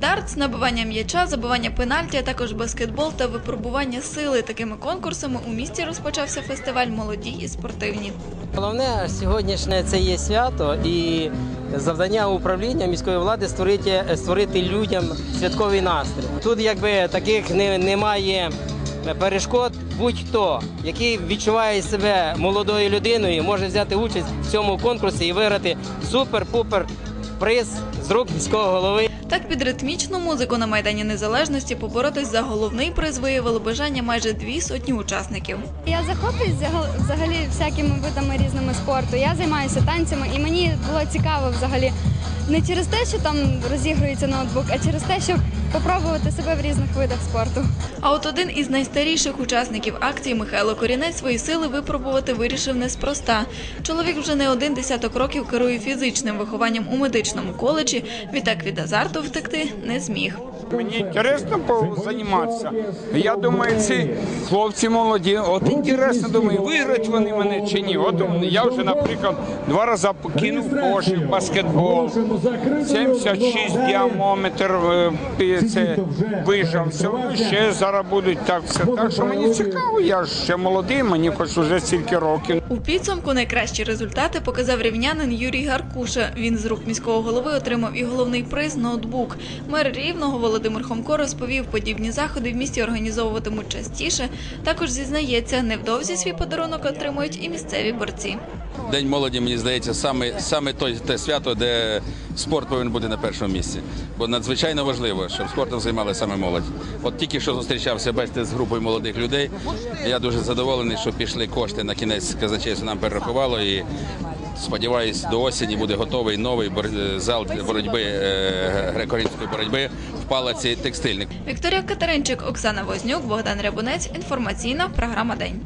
Дартс, набивання м'яча, забивання пенальті, а також баскетбол та випробування сили. Такими конкурсами у місті розпочався фестиваль молоді і спортивні. Головне сьогоднішнє це є свято і завдання управління міської влади створити, створити людям святковий настрій. Тут якби таких не, немає перешкод. Будь-хто, який відчуває себе молодою людиною, може взяти участь в цьому конкурсі і виграти супер-пупер приз з рук міського голови. Так під ритмічну музику на Майдані Незалежності поборотись за головний приз виявили бажання майже дві сотні учасників. Я захоплююсь взагал- взагалі всякими видами різними спорту. Я займаюся танцями, і мені було цікаво взагалі не через те, що там розігрується ноутбук, а через те, щоб попробувати себе в різних видах спорту. А от один із найстаріших учасників акції Михайло Корінець свої сили випробувати вирішив неспроста. Чоловік вже не один десяток років керує фізичним вихованням у медичному коледжі. Відтак від азарту втекти не зміг. Мені інтересно позайматися. Я думаю, ці хлопці молоді. От інтересно, думаю, виграють вони мене чи ні. От я вже, наприклад, два рази покинув кошик, баскетбол, 76 діаметр е, вижав. Все, ще зараз будуть так все. Так що мені цікаво, я ж ще молодий, мені хоч уже стільки років. У підсумку найкращі результати показав рівнянин Юрій Гаркуша. Він з рук міського голови отримав і головний приз ноутбук. Мер рівного Володимир Хомко розповів, подібні заходи в місті організовуватимуть частіше. Також зізнається, невдовзі свій подарунок отримують і місцеві борці. День молоді, мені здається, саме, саме той, те свято, де спорт повинен бути на першому місці. Бо надзвичайно важливо, щоб спортом займалася саме молодь. От тільки що зустрічався, бачите, з групою молодих людей. Я дуже задоволений, що пішли кошти на кінець казначейство нам перерахувало і. Сподіваюсь, до осені буде готовий новий е, зал для боротьби е, греко-римської боротьби в палаці текстильник. Вікторія Катеринчик, Оксана Вознюк, Богдан Рябунець. Інформаційна програма День.